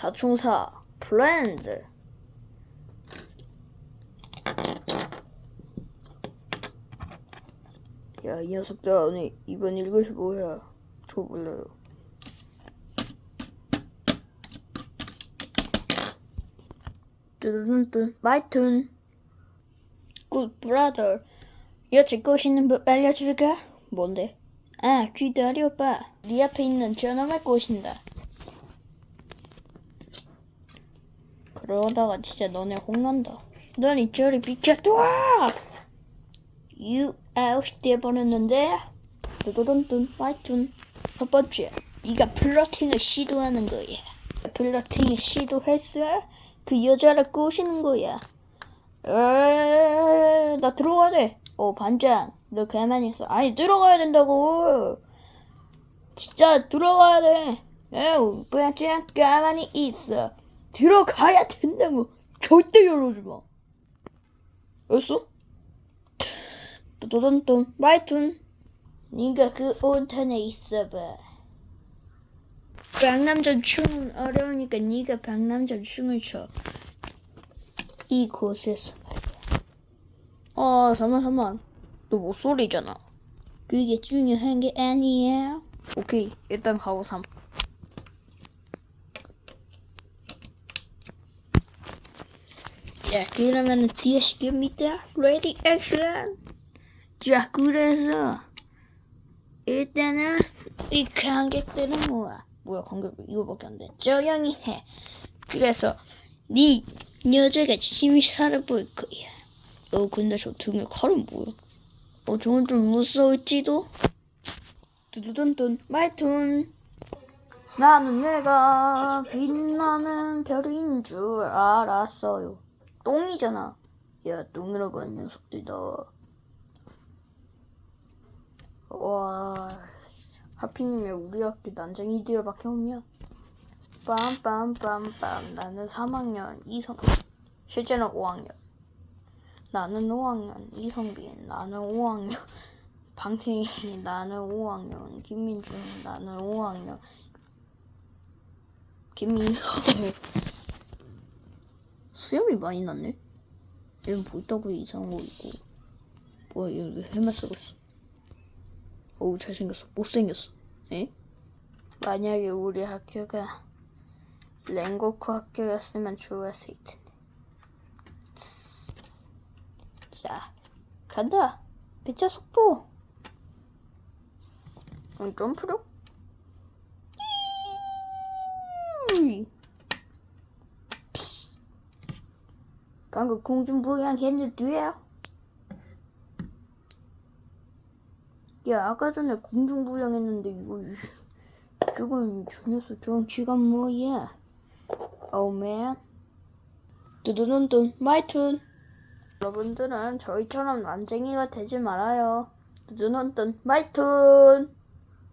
사총사 플랜드. 야 이 녀석들 안에 이번 읽으시 뭐야? 저 몰라요. 뚜루룬뚜 마이툰. 굿 브라더 여친 꼬시는 법 알려줄까? 뭔데? 아 귀다리 오빠. 네 앞에 있는 저놈을 꼬신다 그러다가 진짜 너네 혼난다 넌 이쪽이 비켜둬 You out 돼버렸는데 두두둔둔 마이툰 첫 번째 네가 플러팅을 시도하는 거야 플러팅을 시도했어? 그 여자를 꼬시는 거야 에이, 나 들어가야 돼. 어, 반장. 너 가만히 있어. 아니, 들어가야 된다고. 진짜 들어가야 돼. 에우, 반장, 가만히 있어. 들어가야 된다고. 절대 열어줘 마. 알았어? 또또돈돈 마이툰. 니가 그 온턴에 있어봐. 박남전 춤은 어려우니까 니가 박남전 춤을 춰. 이곳에서 말이야. 아, 잠만, 잠만. 너 목소리잖아. 그게 중요한 게 아니야. 오케이, 일단 가고 삼. 자, 그러면은 뒤에 시킵니다. 레디 액션. 자, 그래서 일단은 이 관객들은 뭐야? 뭐야, 관객 이거밖에 안 돼. 조용히 해. 그래서 네 여자가 심사를 볼 거야. 어, 근데 저 등에 칼은 뭐야? 어, 저건 좀 무서울지도? 두두둔둔, 마이툰. 나는 내가 빛나는 별인 줄 알았어요. 똥이잖아. 야, 똥이라고 한 녀석들 너. 와, 하필이면 우리 학교 난쟁이들밖에 없냐? 빰빰빰빰 나는 3학년 이성빈 실제는 5학년 나는 5학년 이성빈 나는 5학년 방태희 나는 5학년 김민준 나는 5학년 김민서 수염이 많이 났네 얘는 뭐 있다고 이상한 거 있고 뭐야 얘왜 헬멧 쓰고 있어 어우 잘생겼어 못생겼어 에? 만약에 우리 학교가 랭고쿠 학교였으면 좋았을 텐데. 자, 간다. 빛의 속도. 응, 점프력? 이이. 피. 방금 공중부양 했는데 야, 아까 전에 공중부양 했는데 이거 저건 저 녀석 쥐가 뭐야? Man. 두두둔둔 마이 툰. 여러분들은 저희처럼 난쟁이가 되지 말아요. 두두둔둔 마이 툰.